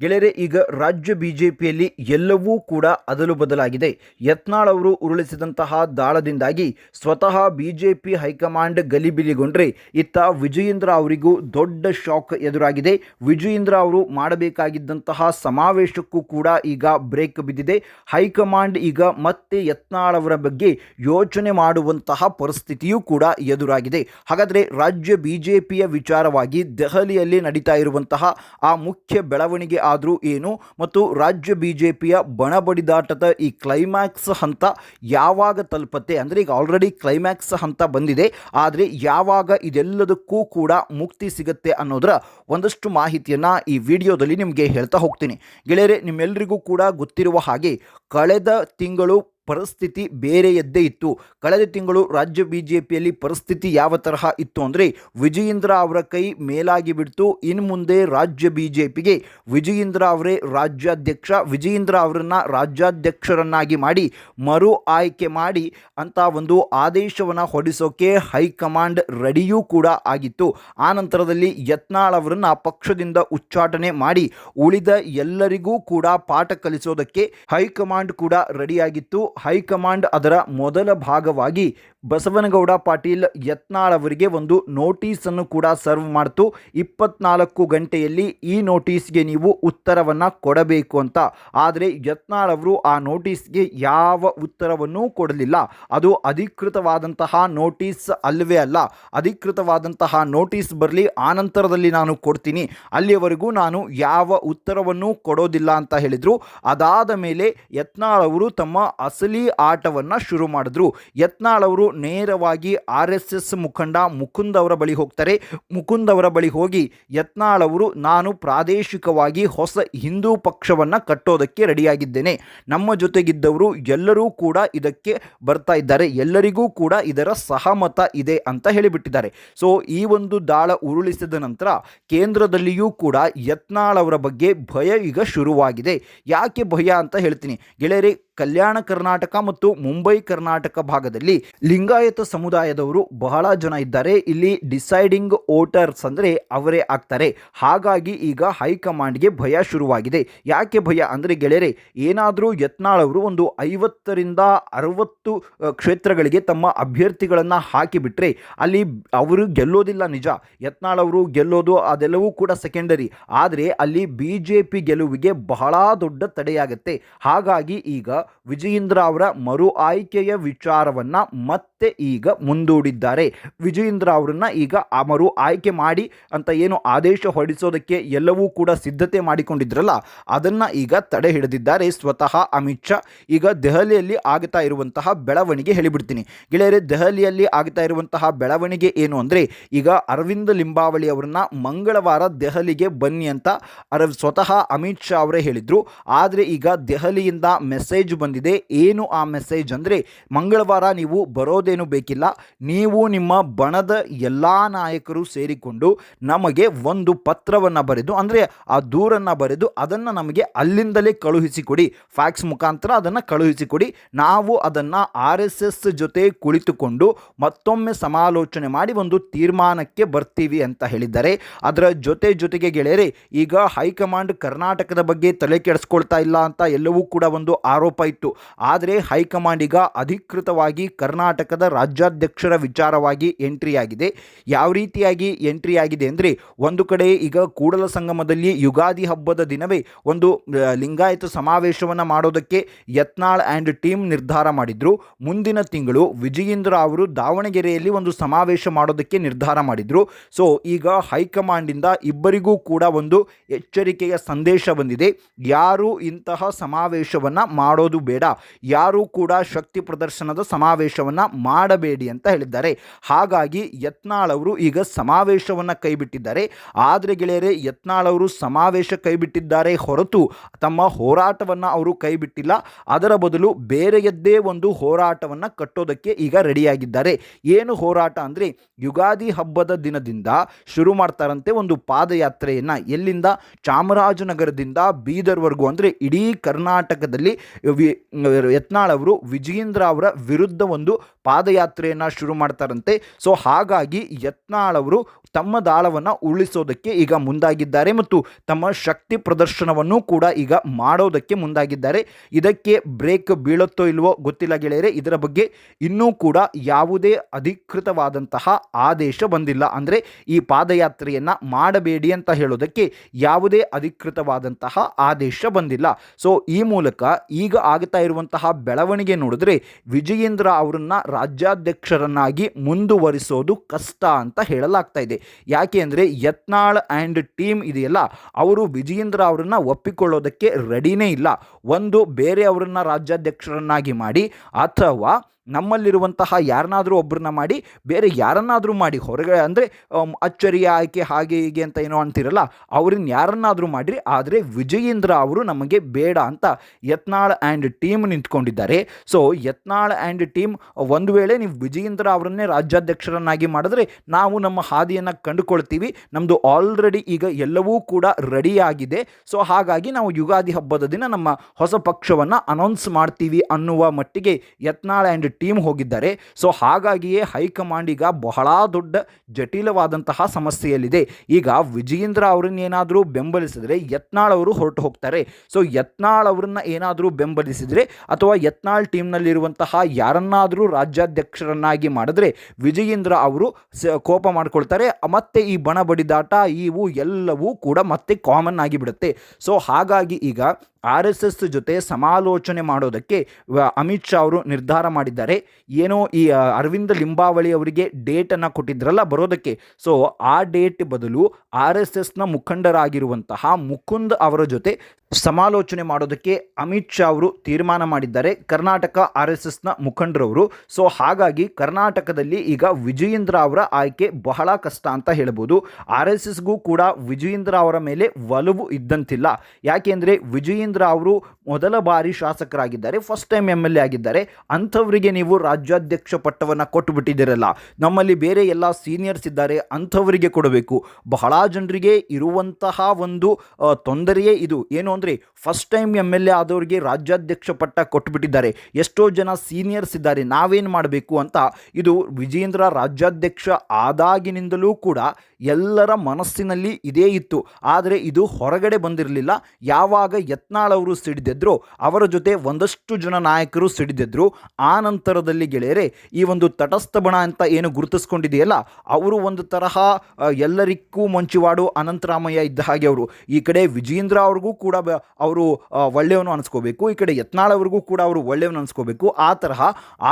ಗೆಳೆಯರೆ, ಈಗ ರಾಜ್ಯ ಬಿಜೆಪಿಯಲ್ಲಿ ಎಲ್ಲವೂ ಕೂಡ ಅದಲು ಬದಲಾಗಿದೆ. ಯತ್ನಾಳ್ ಅವರು ಉರುಳಿಸಿದಂತಹ ದಾಳದಿಂದಾಗಿ ಸ್ವತಃ ಬಿಜೆಪಿ ಹೈಕಮಾಂಡ್ ಗಲಿಬಿಲಿಗೊಂಡ್ರೆ ಇತ್ತ ವಿಜಯೇಂದ್ರ ಅವರಿಗೂ ದೊಡ್ಡ ಶಾಕ್ ಎದುರಾಗಿದೆ. ವಿಜಯೇಂದ್ರ ಅವರು ಮಾಡಬೇಕಾಗಿದ್ದಂತಹ ಸಮಾವೇಶಕ್ಕೂ ಕೂಡ ಈಗ ಬ್ರೇಕ್ ಬಿದ್ದಿದೆ. ಹೈಕಮಾಂಡ್ ಈಗ ಮತ್ತೆ ಯತ್ನಾಳ್ ಅವರ ಬಗ್ಗೆ ಯೋಚನೆ ಮಾಡುವಂತಹ ಪರಿಸ್ಥಿತಿಯೂ ಕೂಡ ಎದುರಾಗಿದೆ. ಹಾಗಾದರೆ ರಾಜ್ಯ ಬಿಜೆಪಿಯ ವಿಚಾರವಾಗಿ ದೆಹಲಿಯಲ್ಲಿ ನಡೀತಾ ಇರುವಂತಹ ಆ ಮುಖ್ಯ ಬೆಳವಣಿಗೆ ಆದರೂ ಏನು? ಮತ್ತು ರಾಜ್ಯ ಬಿ ಜೆ ಪಿಯ ಬಣಬಡಿದಾಟದ ಈ ಕ್ಲೈಮ್ಯಾಕ್ಸ್ ಹಂತ ಯಾವಾಗ ತಲುಪತ್ತೆ? ಅಂದರೆ ಈಗ ಆಲ್ರೆಡಿ ಕ್ಲೈಮ್ಯಾಕ್ಸ್ ಹಂತ ಬಂದಿದೆ. ಆದರೆ ಯಾವಾಗ ಇದೆಲ್ಲದಕ್ಕೂ ಕೂಡ ಮುಕ್ತಿ ಸಿಗುತ್ತೆ ಅನ್ನೋದರ ಒಂದಷ್ಟು ಮಾಹಿತಿಯನ್ನು ಈ ವಿಡಿಯೋದಲ್ಲಿ ನಿಮಗೆ ಹೇಳ್ತಾ ಹೋಗ್ತೀನಿ. ಗೆಳೆಯರೆ ನಿಮ್ಮೆಲ್ಲರಿಗೂ ಕೂಡ ಗೊತ್ತಿರುವ ಹಾಗೆ, ಕಳೆದ ತಿಂಗಳು ಪರಿಸ್ಥಿತಿ ಬೇರೆಯದ್ದೇ ಇತ್ತು. ಕಳೆದ ತಿಂಗಳು ರಾಜ್ಯ ಬಿ ಜೆ ಪಿಯಲ್ಲಿ ಪರಿಸ್ಥಿತಿ ಯಾವ ತರಹ ಇತ್ತು ಅಂದರೆ ವಿಜಯೇಂದ್ರ ಅವರ ಕೈ ಮೇಲಾಗಿ ಬಿಡ್ತು. ಇನ್ನು ಮುಂದೆ ರಾಜ್ಯ ಬಿ ಜೆ ಪಿಗೆ ವಿಜಯೇಂದ್ರ ಅವರೇ ರಾಜ್ಯಾಧ್ಯಕ್ಷ. ವಿಜಯೇಂದ್ರ ಅವರನ್ನು ರಾಜ್ಯಾಧ್ಯಕ್ಷರನ್ನಾಗಿ ಮಾಡಿ ಮರು ಆಯ್ಕೆ ಮಾಡಿ ಅಂತ ಒಂದು ಆದೇಶವನ್ನು ಹೊರಡಿಸೋಕೆ ಹೈಕಮಾಂಡ್ ರೆಡಿಯೂ ಕೂಡ ಆಗಿತ್ತು. ಆ ನಂತರದಲ್ಲಿ ಯತ್ನಾಳ್ ಅವರನ್ನು ಪಕ್ಷದಿಂದ ಉಚ್ಚಾಟನೆ ಮಾಡಿ ಉಳಿದ ಎಲ್ಲರಿಗೂ ಕೂಡ ಪಾಠ ಕಲಿಸೋದಕ್ಕೆ ಹೈಕಮಾಂಡ್ ಕೂಡ ರೆಡಿಯಾಗಿತ್ತು. ಹೈಕಮಾಂಡ್ ಅದರ ಮೊದಲ ಭಾಗವಾಗಿ ಬಸವನಗೌಡ ಪಾಟೀಲ್ ಯತ್ನಾಳ್ ಅವರಿಗೆ ಒಂದು ನೋಟಿಸನ್ನು ಕೂಡ ಸರ್ವ್ ಮಾಡ್ತು. ಇಪ್ಪತ್ನಾಲ್ಕು ಗಂಟೆಯಲ್ಲಿ ಈ ನೋಟಿಸ್ಗೆ ನೀವು ಉತ್ತರವನ್ನು ಕೊಡಬೇಕು ಅಂತ. ಆದರೆ ಯತ್ನಾಳ್ ಅವರು ಆ ನೋಟಿಸ್ಗೆ ಯಾವ ಉತ್ತರವನ್ನೂ ಕೊಡಲಿಲ್ಲ. ಅದು ಅಧಿಕೃತವಾದಂತಹ ನೋಟಿಸ್ ಅಲ್ಲವೇ ಅಲ್ಲ. ಅಧಿಕೃತವಾದಂತಹ ನೋಟಿಸ್ ಬರಲಿ ಆನಂತರದಲ್ಲಿ ನಾನು ಕೊಡ್ತೀನಿ. ಅಲ್ಲಿಯವರೆಗೂ ನಾನು ಯಾವ ಉತ್ತರವನ್ನೂ ಕೊಡೋದಿಲ್ಲ ಅಂತ ಹೇಳಿದರು. ಅದಾದ ಮೇಲೆ ಯತ್ನಾಳ್ ಅವರು ತಮ್ಮ ಅಸಲಿ ಆಟವನ್ನು ಶುರು ಮಾಡಿದ್ರು. ಯತ್ನಾಳ್ ಅವರು ನೇರವಾಗಿ ಆರ್ ಎಸ್ ಎಸ್ ಮುಖಂಡ ಮುಕುಂದ್ ಅವರ ಬಳಿ ಹೋಗ್ತಾರೆ. ಮುಕುಂದ್ ಅವರ ಬಳಿ ಹೋಗಿ ಯತ್ನಾಳ್ ಅವರು, ನಾನು ಪ್ರಾದೇಶಿಕವಾಗಿ ಹೊಸ ಹಿಂದೂ ಪಕ್ಷವನ್ನು ಕಟ್ಟೋದಕ್ಕೆ ರೆಡಿಯಾಗಿದ್ದೇನೆ. ನಮ್ಮ ಜೊತೆಗಿದ್ದವರು ಎಲ್ಲರೂ ಕೂಡ ಇದಕ್ಕೆ ಬರ್ತಾ ಇದ್ದಾರೆ. ಎಲ್ಲರಿಗೂ ಕೂಡ ಇದರ ಸಹಮತ ಇದೆ ಅಂತ ಹೇಳಿಬಿಟ್ಟಿದ್ದಾರೆ. ಸೊ ಈ ಒಂದು ದಾಳ ಉರುಳಿಸಿದ ನಂತರ ಕೇಂದ್ರದಲ್ಲಿಯೂ ಕೂಡ ಯತ್ನಾಳ್ ಅವರ ಬಗ್ಗೆ ಭಯ ಈಗ ಶುರುವಾಗಿದೆ. ಯಾಕೆ ಭಯ ಅಂತ ಹೇಳ್ತೀನಿ. ಗೆಳೆಯರೆ ಕಲ್ಯಾಣ ಕರ್ನಾಟಕ ಮತ್ತು ಮುಂಬೈ ಕರ್ನಾಟಕ ಭಾಗದಲ್ಲಿ ಲಿಂಗಾಯತ ಸಮುದಾಯದವರು ಬಹಳ ಜನ ಇದ್ದಾರೆ. ಇಲ್ಲಿ ಡಿಸೈಡಿಂಗ್ ವೋಟರ್ಸ್ ಅಂದರೆ ಅವರೇ ಆಗ್ತಾರೆ. ಹಾಗಾಗಿ ಈಗ ಹೈಕಮಾಂಡ್ಗೆ ಭಯ ಶುರುವಾಗಿದೆ. ಯಾಕೆ ಭಯ ಅಂದರೆ ಗೆಳೆಯರೆ, ಏನಾದರೂ ಯತ್ನಾಳ್ ಅವರು ಒಂದು ಐವತ್ತರಿಂದ ಅರವತ್ತು ಕ್ಷೇತ್ರಗಳಿಗೆ ತಮ್ಮ ಅಭ್ಯರ್ಥಿಗಳನ್ನು ಹಾಕಿಬಿಟ್ರೆ ಅಲ್ಲಿ ಅವರು ಗೆಲ್ಲೋದಿಲ್ಲ ನಿಜ. ಯತ್ನಾಳ್ ಅವರು ಗೆಲ್ಲೋದು ಅದೆಲ್ಲವೂ ಕೂಡ ಸೆಕೆಂಡರಿ. ಆದರೆ ಅಲ್ಲಿ ಬಿ ಜೆ ಪಿ ಗೆಲುವಿಗೆ ಬಹಳ ದೊಡ್ಡ ತಡೆಯಾಗುತ್ತೆ. ಹಾಗಾಗಿ ಈಗ ವಿಜಯೇಂದ್ರ ಅವರ ಮರು ಆಯ್ಕೆಯ ವಿಚಾರವನ್ನು ಮತ್ತೆ ಈಗ ಮುಂದೂಡಿದ್ದಾರೆ. ವಿಜಯೇಂದ್ರ ಅವರನ್ನ ಈಗ ಆ ಮರು ಆಯ್ಕೆ ಮಾಡಿ ಅಂತ ಏನು ಆದೇಶ ಹೊರಡಿಸೋದಕ್ಕೆ ಎಲ್ಲವೂ ಕೂಡ ಸಿದ್ಧತೆ ಮಾಡಿಕೊಂಡಿದ್ರಲ್ಲ, ಅದನ್ನು ಈಗ ತಡೆ ಹಿಡಿದಿದ್ದಾರೆ ಸ್ವತಃ ಅಮಿತ್ ಶಾ. ಈಗ ದೆಹಲಿಯಲ್ಲಿ ಆಗ್ತಾ ಇರುವಂತಹ ಬೆಳವಣಿಗೆ ಹೇಳಿಬಿಡ್ತೀನಿ. ಗೆಳೆಯರೆ, ದೆಹಲಿಯಲ್ಲಿ ಆಗ್ತಾ ಇರುವಂತಹ ಬೆಳವಣಿಗೆ ಏನು ಅಂದರೆ, ಈಗ ಅರವಿಂದ್ ಲಿಂಬಾವಳಿ ಅವರನ್ನ ಮಂಗಳವಾರ ದೆಹಲಿಗೆ ಬನ್ನಿ ಅಂತ ಅರವ್ ಸ್ವತಃ ಅಮಿತ್ ಶಾ ಅವರೇ ಹೇಳಿದರು. ಆದರೆ ಈಗ ದೆಹಲಿಯಿಂದ ಮೆಸೇಜ್ ಬಂದಿದೆ. ಏನು ಆ ಮೆಸೇಜ್ ಅಂದರೆ, ಮಂಗಳವಾರ ನೀವು ಬರೋದೇನು ಬೇಕಿಲ್ಲ. ನೀವು ನಿಮ್ಮ ಬಣದ ಎಲ್ಲ ನಾಯಕರು ಸೇರಿಕೊಂಡು ನಮಗೆ ಒಂದು ಪತ್ರವನ್ನು ಬರೆದು, ಅಂದರೆ ಆ ದೂರನ್ನು ಬರೆದು ಅದನ್ನು ನಮಗೆ ಅಲ್ಲಿಂದಲೇ ಕಳುಹಿಸಿಕೊಡಿ. ಫ್ಯಾಕ್ಸ್ ಮುಖಾಂತರ ಅದನ್ನು ಕಳುಹಿಸಿಕೊಡಿ. ನಾವು ಅದನ್ನು ಆರ್ ಎಸ್ ಎಸ್ ಜೊತೆ ಕುಳಿತುಕೊಂಡು ಮತ್ತೊಮ್ಮೆ ಸಮಾಲೋಚನೆ ಮಾಡಿ ಒಂದು ತೀರ್ಮಾನಕ್ಕೆ ಬರ್ತೀವಿ ಅಂತ ಹೇಳಿದ್ದಾರೆ. ಅದರ ಜೊತೆ ಜೊತೆಗೆ ಗೆಳೆಯರೆ, ಈಗ ಹೈಕಮಾಂಡ್ ಕರ್ನಾಟಕದ ಬಗ್ಗೆ ತಲೆ ಕೆಡಿಸ್ಕೊಳ್ತಾ ಇಲ್ಲ ಅಂತ ಎಲ್ಲವೂ ಕೂಡ ಒಂದು ಆರೋಪ ಇತ್ತು. ಆದರೆ ಹೈಕಮಾಂಡ್ ಈಗ ಅಧಿಕೃತವಾಗಿ ಕರ್ನಾಟಕದ ರಾಜ್ಯಾಧ್ಯಕ್ಷರ ವಿಚಾರವಾಗಿ ಎಂಟ್ರಿ ಆಗಿದೆ ಯಾವ ರೀತಿಯಾಗಿ ಎಂಟ್ರಿ ಆಗಿದೆ ಅಂದರೆ ಒಂದು ಕಡೆ ಈಗ ಕೂಡಲ ಸಂಗಮದಲ್ಲಿ ಯುಗಾದಿ ಹಬ್ಬದ ದಿನವೇ ಒಂದು ಲಿಂಗಾಯತ ಸಮಾವೇಶವನ್ನು ಮಾಡೋದಕ್ಕೆ ಯತ್ನಾಳ್ ಆ್ಯಂಡ್ ಟೀಮ್ ನಿರ್ಧಾರ ಮಾಡಿದ್ರು. ಮುಂದಿನ ತಿಂಗಳು ವಿಜಯೇಂದ್ರ ಅವರು ದಾವಣಗೆರೆಯಲ್ಲಿ ಒಂದು ಸಮಾವೇಶ ಮಾಡೋದಕ್ಕೆ ನಿರ್ಧಾರ ಮಾಡಿದ್ರು. ಸೊ, ಈಗ ಹೈಕಮಾಂಡಿಂದ ಇಬ್ಬರಿಗೂ ಕೂಡ ಒಂದು ಎಚ್ಚರಿಕೆಯ ಸಂದೇಶ ಬಂದಿದೆ. ಯಾರು ಇಂತಹ ಸಮಾವೇಶವನ್ನು ಮಾಡೋದು ಬೇಡ. ಯಾರೂ ಕೂಡ ಶಕ್ತಿ ಪ್ರದರ್ಶನದ ಸಮಾವೇಶವನ್ನು ಮಾಡಬೇಡಿ ಅಂತ ಹೇಳಿದ್ದಾರೆ. ಹಾಗಾಗಿ ಯತ್ನಾಳ್ ಅವರು ಈಗ ಸಮಾವೇಶವನ್ನು ಕೈಬಿಟ್ಟಿದ್ದಾರೆ. ಆದರೆ ಗೆಳೆಯರೇ, ಯತ್ನಾಳ್ ಅವರು ಸಮಾವೇಶ ಕೈಬಿಟ್ಟಿದ್ದಾರೆ ಹೊರತು ತಮ್ಮ ಹೋರಾಟವನ್ನು ಅವರು ಕೈಬಿಟ್ಟಿಲ್ಲ. ಅದರ ಬದಲು ಬೇರೆಯದ್ದೇ ಒಂದು ಹೋರಾಟವನ್ನು ಕಟ್ಟೋದಕ್ಕೆ ಈಗ ರೆಡಿಯಾಗಿದ್ದಾರೆ. ಏನು ಹೋರಾಟ ಅಂದರೆ ಯುಗಾದಿ ಹಬ್ಬದ ದಿನದಿಂದ ಶುರು ಮಾಡ್ತಾರಂತೆ ಒಂದು ಪಾದಯಾತ್ರೆಯನ್ನು. ಎಲ್ಲಿಂದ? ಚಾಮರಾಜನಗರದಿಂದ ಬೀದರ್ವರೆಗೂ ಅಂದರೆ ಇಡೀ ಕರ್ನಾಟಕದಲ್ಲಿ ವಿ- ಯತ್ನಾಳ್ ಅವರು ವಿಜಯೇಂದ್ರ ಅವರ ವಿರುದ್ಧ ಒಂದು ಪಾದಯಾತ್ರೆಯನ್ನು ಶುರು ಮಾಡ್ತಾರಂತೆ. ಸೊ ಹಾಗಾಗಿ ಯತ್ನಾಳ್ ಅವರು ತಮ್ಮ ದಾಳವನ್ನು ಉಳಿಸೋದಕ್ಕೆ ಈಗ ಮುಂದಾಗಿದ್ದಾರೆ ಮತ್ತು ತಮ್ಮ ಶಕ್ತಿ ಪ್ರದರ್ಶನವನ್ನು ಕೂಡ ಈಗ ಮಾಡೋದಕ್ಕೆ ಮುಂದಾಗಿದ್ದಾರೆ. ಇದಕ್ಕೆ ಬ್ರೇಕ್ ಬೀಳುತ್ತೋ ಇಲ್ವೋ ಗೊತ್ತಿಲ್ಲ ಗೆಳೆಯರೆ, ಇದರ ಬಗ್ಗೆ ಇನ್ನೂ ಕೂಡ ಯಾವುದೇ ಅಧಿಕೃತವಾದಂತಹ ಆದೇಶ ಬಂದಿಲ್ಲ. ಅಂದರೆ ಈ ಪಾದಯಾತ್ರೆಯನ್ನು ಮಾಡಬೇಡಿ ಅಂತ ಹೇಳೋದಕ್ಕೆ ಯಾವುದೇ ಅಧಿಕೃತವಾದಂತಹ ಆದೇಶ ಬಂದಿಲ್ಲ. ಸೊ ಈ ಮೂಲಕ ಈಗ ಆಗ್ತಾ ಇರುವಂತಹ ಬೆಳವಣಿಗೆ ನೋಡಿದ್ರೆ ವಿಜಯೇಂದ್ರ ಅವರನ್ನು ರಾಜ್ಯಾಧ್ಯಕ್ಷರನ್ನಾಗಿ ಮುಂದುವರಿಸೋದು ಕಷ್ಟ ಅಂತ ಹೇಳಲಾಗ್ತಾ ಇದೆ. ಯಾಕೆ ಅಂದರೆ ಯತ್ನಾಳ್ ಆ್ಯಂಡ್ ಟೀಮ್ ಇದೆಯಲ್ಲ, ಅವರು ವಿಜಯೇಂದ್ರ ಅವರನ್ನು ಒಪ್ಪಿಕೊಳ್ಳೋದಕ್ಕೆ ರೆಡಿನೇ ಇಲ್ಲ. ಒಂದು ಬೇರೆ ಅವರನ್ನು ರಾಜ್ಯಾಧ್ಯಕ್ಷರನ್ನಾಗಿ ಮಾಡಿ, ಅಥವಾ ನಮ್ಮಲ್ಲಿರುವಂತಹ ಯಾರನ್ನಾದರೂ ಒಬ್ಬರನ್ನ ಮಾಡಿ, ಬೇರೆ ಯಾರನ್ನಾದರೂ ಮಾಡಿ, ಹೊರಗೆ ಅಂದರೆ ಅಚ್ಚರಿಯ ಆಯ್ಕೆ ಹಾಗೆ ಹೀಗೆ ಅಂತ ಏನೋ ಅಂತಿರಲ್ಲ, ಅವ್ರನ್ನ ಯಾರನ್ನಾದರೂ ಮಾಡಿರಿ, ಆದರೆ ವಿಜಯೇಂದ್ರ ಅವರು ನಮಗೆ ಬೇಡ ಅಂತ ಯತ್ನಾಳ್ ಆ್ಯಂಡ್ ಟೀಮ್ ನಿಂತ್ಕೊಂಡಿದ್ದಾರೆ. ಸೊ ಯತ್ನಾಳ್ ಆ್ಯಂಡ್ ಟೀಮ್ ಒಂದು ವೇಳೆ ನೀವು ವಿಜಯೇಂದ್ರ ಅವರನ್ನೇ ರಾಜ್ಯಾಧ್ಯಕ್ಷರನ್ನಾಗಿ ಮಾಡಿದ್ರೆ, ನಾವು ನಮ್ಮ ಹಾದಿಯನ್ನು ಕಂಡುಕೊಳ್ತೀವಿ. ನಮ್ಮದು ಆಲ್ರೆಡಿ ಈಗ ಎಲ್ಲವೂ ಕೂಡ ರೆಡಿಯಾಗಿದೆ ಸೊ ಹಾಗಾಗಿ ನಾವು ಯುಗಾದಿ ಹಬ್ಬದ ದಿನ ನಮ್ಮ ಹೊಸ ಪಕ್ಷವನ್ನು ಅನೌನ್ಸ್ ಮಾಡ್ತೀವಿ ಅನ್ನುವ ಮಟ್ಟಿಗೆ ಯತ್ನಾಳ್ ಆ್ಯಂಡ್ ಟೀಮ್ ಹೋಗಿದ್ದಾರೆ. ಸೊ ಹಾಗಾಗಿಯೇ ಹೈಕಮಾಂಡ್ ಈಗ ಬಹಳ ದೊಡ್ಡ ಜಟಿಲವಾದಂತಹ ಸಮಸ್ಯೆಯಲ್ಲಿದೆ. ಈಗ ವಿಜಯೇಂದ್ರ ಅವರನ್ನೇನಾದರೂ ಬೆಂಬಲಿಸಿದರೆ ಯತ್ನಾಳ್ ಅವರು ಹೊರಟು ಹೋಗ್ತಾರೆ. ಸೊ ಯತ್ನಾಳ್ ಅವರನ್ನ ಏನಾದರೂ ಬೆಂಬಲಿಸಿದರೆ ಅಥವಾ ಯತ್ನಾಳ್ ಟೀಮ್ನಲ್ಲಿರುವಂತಹ ಯಾರನ್ನಾದರೂ ರಾಜ್ಯಾಧ್ಯಕ್ಷರನ್ನಾಗಿ ಮಾಡಿದ್ರೆ ವಿಜಯೇಂದ್ರ ಅವರು ಕೋಪ ಮಾಡಿಕೊಳ್ತಾರೆ. ಮತ್ತೆ ಈ ಬಣ ಬಡಿದಾಟ ಇವು ಎಲ್ಲವೂ ಕೂಡ ಮತ್ತೆ ಕಾಮನ್ ಆಗಿಬಿಡುತ್ತೆ. ಸೊ ಹಾಗಾಗಿ ಈಗ ಆರ್ ಎಸ್ ಎಸ್ ಜೊತೆ ಸಮಾಲೋಚನೆ ಮಾಡೋದಕ್ಕೆ ಅಮಿತ್ ಶಾ ಅವರು ನಿರ್ಧಾರ ಮಾಡಿದ್ದಾರೆ. ಏನೋ ಈ ಅರವಿಂದ ಲಿಂಬಾವಳಿ ಅವರಿಗೆ ಡೇಟನ್ನು ಕೊಟ್ಟಿದ್ರಲ್ಲ ಬರೋದಕ್ಕೆ. ಸೊ ಆ ಡೇಟ್ ಬದಲು ಆರ್ ಎಸ್ ಎಸ್ನ ಮುಖಂಡರಾಗಿರುವಂತಹ ಮುಕುಂದ್ ಅವರ ಜೊತೆ ಸಮಾಲೋಚನೆ ಮಾಡೋದಕ್ಕೆ ಅಮಿತ್ ಶಾ ಅವರು ತೀರ್ಮಾನ ಮಾಡಿದ್ದಾರೆ. ಕರ್ನಾಟಕ ಆರ್ ಎಸ್ ಎಸ್ನ ಮುಖಂಡರವರು. ಸೊ ಹಾಗಾಗಿ ಕರ್ನಾಟಕದಲ್ಲಿ ಈಗ ವಿಜಯೇಂದ್ರ ಅವರ ಆಯ್ಕೆ ಬಹಳ ಕಷ್ಟ ಅಂತ ಹೇಳ್ಬೋದು. ಆರ್ ಎಸ್ ಎಸ್ಗೂ ಕೂಡ ವಿಜಯೇಂದ್ರ ಅವರ ಮೇಲೆ ಒಲವು ಇದ್ದಂತಿಲ್ಲ. ಯಾಕೆಂದರೆ ವಿಜಯೇಂದ್ರ ಅವರು ಮೊದಲ ಬಾರಿ ಶಾಸಕರಾಗಿದ್ದಾರೆ first time M L A ಆಗಿದ್ದಾರೆ. ಅಂಥವರಿಗೆ ನೀವು ರಾಜ್ಯಾಧ್ಯಕ್ಷ ಪಟ್ಟವನ್ನು ಕೊಟ್ಟು ಬಿಟ್ಟಿದ್ದೀರಲ್ಲ ನಮ್ಮಲ್ಲಿ ಬೇರೆ ಎಲ್ಲ ಸೀನಿಯರ್ಸ್ ಇದ್ದಾರೆ, ಅಂಥವರಿಗೆ ಕೊಡಬೇಕು. ಬಹಳ ಜನರಿಗೆ ಇರುವಂತಹ ಒಂದು ತೊಂದರೆಯೇ ಇದು. ಏನು ಅಂದರೆ first time M L A ಆದವರಿಗೆ ರಾಜ್ಯಾಧ್ಯಕ್ಷ ಪಟ್ಟ ಕೊಟ್ಟುಬಿಟ್ಟಿದ್ದಾರೆ ಎಷ್ಟೋ ಜನ ಸೀನಿಯರ್ಸ್ ಇದ್ದಾರೆ, ನಾವೇನು ಮಾಡಬೇಕು ಅಂತ ಇದು ವಿಜೇಂದ್ರ ರಾಜ್ಯಾಧ್ಯಕ್ಷ ಆದಾಗಿನಿಂದಲೂ ಕೂಡ ಎಲ್ಲರ ಮನಸ್ಸಿನಲ್ಲಿ ಇದೇ ಇತ್ತು. ಆದರೆ ಇದು ಹೊರಗಡೆ ಬಂದಿರಲಿಲ್ಲ. ಯಾವಾಗ ಯತ್ನಾಳ್ ಅವರು ಸಿಡಿದೆದ್ರು, ಅವರ ಜೊತೆ ಒಂದಷ್ಟು ಜನ ನಾಯಕರು ಸಿಡಿದೆದ್ರು. ಆ ನಂತರದಲ್ಲಿ ಗೆಳೆಯರೆ, ಈ ಒಂದು ತಟಸ್ಥ ಬಣ ಅಂತ ಏನು ಗುರುತಿಸ್ಕೊಂಡಿದೆಯಲ್ಲ, ಅವರು ಒಂದು ತರಹ ಎಲ್ಲರಿಗೂ ಮಂಚುವಾಡು ಅನಂತರಾಮಯ್ಯ ಇದ್ದ ಹಾಗೆ ಅವರು. ಈ ಕಡೆ ವಿಜೇಂದ್ರ ಅವ್ರಿಗೂ ಕೂಡ ಅವರು ಒಳ್ಳೆಯವನು ಅನಿಸ್ಕೋಬೇಕು. ಈ ಕಡೆ ಯತ್ನಾಳ್ ಅವ್ರಿಗೂ ಕೂಡ ಅವರು ಒಳ್ಳೆಯವನು ಅನಿಸ್ಕೋಬೇಕು. ಆ ತರಹ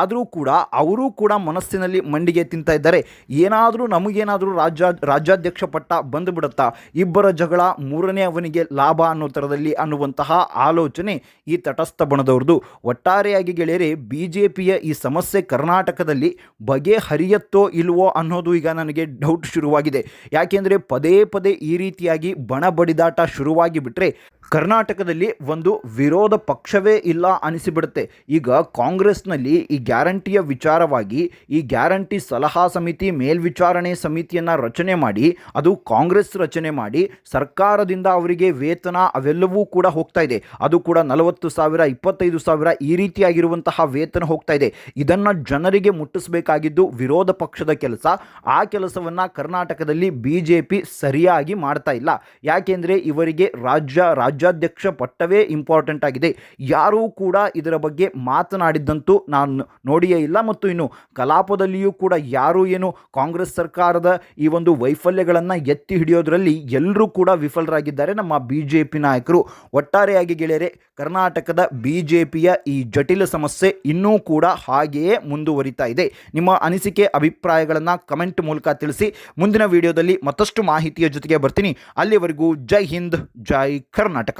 ಆದರೂ ಕೂಡ ಅವರೂ ಕೂಡ ಮನಸ್ಸಿನಲ್ಲಿ ಮಂಡಿಗೆ ತಿಂತ ಇದ್ದಾರೆ. ಏನಾದರೂ ನಮಗೇನಾದರೂ ರಾಜ್ಯ, ರಾಜ್ಯಾಧ್ಯಕ್ಷ ಪಟ್ಟ ಬಂದುಬಿಡುತ್ತಾ, ಇಬ್ಬರ ಜಗಳ ಮೂರನೇ ಅವನಿಗೆ ಲಾಭ ಅನ್ನೋ ಥರದಲ್ಲಿ ಅನ್ನುವಂತಹ ಆಲೋಚನೆ ಈ ತಟಸ್ಥ ಬಣದವ್ರದ್ದು ಒಟ್ಟಾರೆಯಾಗಿ ಗೆಳೆಯರೆ ಬಿ ಜೆ ಪಿಯ ಈ ಸಮಸ್ಯೆ ಕರ್ನಾಟಕದಲ್ಲಿ ಬಗೆಹರಿಯತ್ತೋ ಇಲ್ವೋ ಅನ್ನೋದು ಈಗ ನನಗೆ ಡೌಟ್ ಶುರುವಾಗಿದೆ. ಯಾಕೆಂದರೆ ಪದೇ ಪದೇ ಈ ರೀತಿಯಾಗಿ ಬಣ ಬಡಿದಾಟ ಶುರುವಾಗಿ ಬಿಟ್ಟರೆ ಕರ್ನಾಟಕದಲ್ಲಿ ಒಂದು ವಿರೋಧ ಪಕ್ಷವೇ ಇಲ್ಲ ಅನಿಸಿಬಿಡುತ್ತೆ. ಈಗ ಕಾಂಗ್ರೆಸ್ನಲ್ಲಿ ಈ ಗ್ಯಾರಂಟಿಯ ವಿಚಾರವಾಗಿ ಈ ಗ್ಯಾರಂಟಿ ಸಲಹಾ ಸಮಿತಿ ಮೇಲ್ವಿಚಾರಣೆ ಸಮಿತಿಯನ್ನು ರಚನೆ ಮಾಡಿ, ಅದು ಕಾಂಗ್ರೆಸ್ ರಚನೆ ಮಾಡಿ ಸರ್ಕಾರದಿಂದ ಅವರಿಗೆ ವೇತನ ಅವೆಲ್ಲವೂ ಕೂಡ ಹೋಗ್ತಾ ಇದೆ. ಅದು ಕೂಡ ನಲವತ್ತು ಸಾವಿರ, ಇಪ್ಪತ್ತೈದು ಸಾವಿರ ಈ ರೀತಿಯಾಗಿರುವಂತಹ ವೇತನ ಹೋಗ್ತಾ ಇದೆ. ಇದನ್ನು ಜನರಿಗೆ ಮುಟ್ಟಿಸಬೇಕಾಗಿದ್ದು ವಿರೋಧ ಪಕ್ಷದ ಕೆಲಸ. ಆ ಕೆಲಸವನ್ನು ಕರ್ನಾಟಕದಲ್ಲಿ ಬಿ ಜೆ ಪಿ ಸರಿಯಾಗಿ ಮಾಡ್ತಾ ಇಲ್ಲ. ಯಾಕೆಂದರೆ ಇವರಿಗೆ ರಾಜ್ಯ ರಾಜ್ಯಾಧ್ಯಕ್ಷ ಪಟ್ಟವೇ ಇಂಪಾರ್ಟೆಂಟ್ ಆಗಿದೆ. ಯಾರೂ ಕೂಡ ಇದರ ಬಗ್ಗೆ ಮಾತನಾಡಿದ್ದಂತೂ ನಾನು ನೋಡಿಯೇ ಇಲ್ಲ ಮತ್ತು ಇನ್ನು ಕಲಾಪದಲ್ಲಿಯೂ ಕೂಡ ಯಾರೂ ಏನು ಕಾಂಗ್ರೆಸ್ ಸರ್ಕಾರದ ಈ ಒಂದು ವೈಫಲ್ಯಗಳನ್ನು ಎತ್ತಿ ಹಿಡಿಯೋದರಲ್ಲಿ ಎಲ್ಲರೂ ಕೂಡ ವಿಫಲರಾಗಿದ್ದಾರೆ. ನಮ್ಮ ಬಿ ಜೆ ಪಿ ನಾಯಕರು. ಒಟ್ಟಾರೆಯಾಗಿ ಗೆಳೆಯರೆ, ಕರ್ನಾಟಕದ ಬಿ ಜೆ ಪಿಯ ಈ ಜಟಿಲ ಸಮಸ್ಯೆ ಇನ್ನೂ ಕೂಡ ಹಾಗೆಯೇ ಮುಂದುವರಿತಾ ಇದೆ. ನಿಮ್ಮ ಅನಿಸಿಕೆ, ಅಭಿಪ್ರಾಯಗಳನ್ನು ಕಮೆಂಟ್ ಮೂಲಕ ತಿಳಿಸಿ. ಮುಂದಿನ ವಿಡಿಯೋದಲ್ಲಿ ಮತ್ತಷ್ಟು ಮಾಹಿತಿಯ ಜೊತೆಗೆ ಬರ್ತೀನಿ. ಅಲ್ಲಿವರೆಗೂ ಜೈ ಹಿಂದ್, ಜೈ ಕರ್ನಾಟಕ.